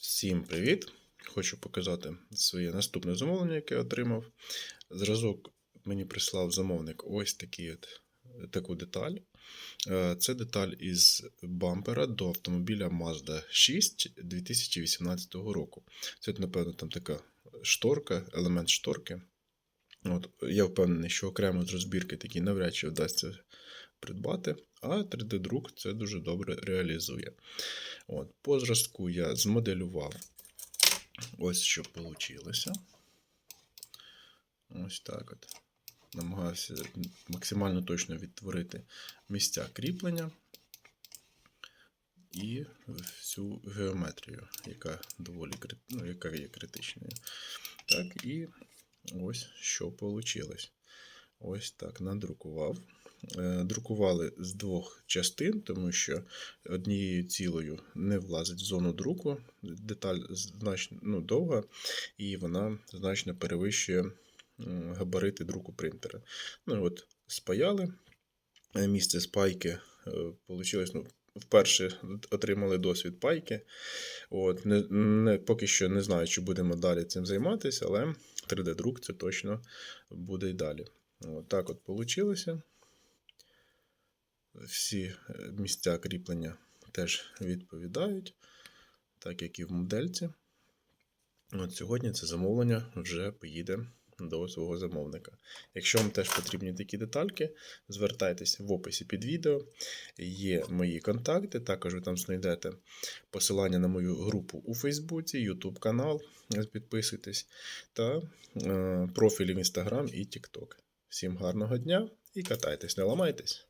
Всім привіт! Хочу показати своє наступне замовлення, яке я отримав. Зразок мені прислав замовник ось такий от, таку деталь. Е, Це деталь із бампера до автомобіля Mazda 6 2018 року. Це, напевно, там така шторка, елемент шторки. От, я впевнений, що окремо з розбірки такі навряд чи вдасться придбати, а 3D-друк це дуже добре реалізує. От, по зразку я змоделював ось що вийшло. Ось так от. Намагався максимально точно відтворити місця кріплення і всю геометрію, яка доволі ну, яка є критичною. Так, і ось що вийшло. Ось так надрукував. Е, Друкували з двох частин, тому що однією цілою не влазить в зону друку. Деталь значно ну, довга, і вона значно перевищує габарити друку принтера. Ну, і от спаяли. Е, Місце спайки вийшло. Ну, вперше отримали досвід пайки. От, не, не, поки що не знаю, чи будемо далі цим займатися, але 3D-друк це точно буде й далі. От так от вийшло. Всі е, місця кріплення теж відповідають, так як і в модельці. От сьогодні це замовлення вже поїде до свого замовника. Якщо вам теж потрібні такі детальки, звертайтеся в описі під відео. Є мої контакти. Також ви там знайдете посилання на мою групу у Фейсбуці, YouTube канал. Підписуйтесь та е, профілі в Instagram і TikTok. Всім гарного дня і катайтесь, не ламайтесь!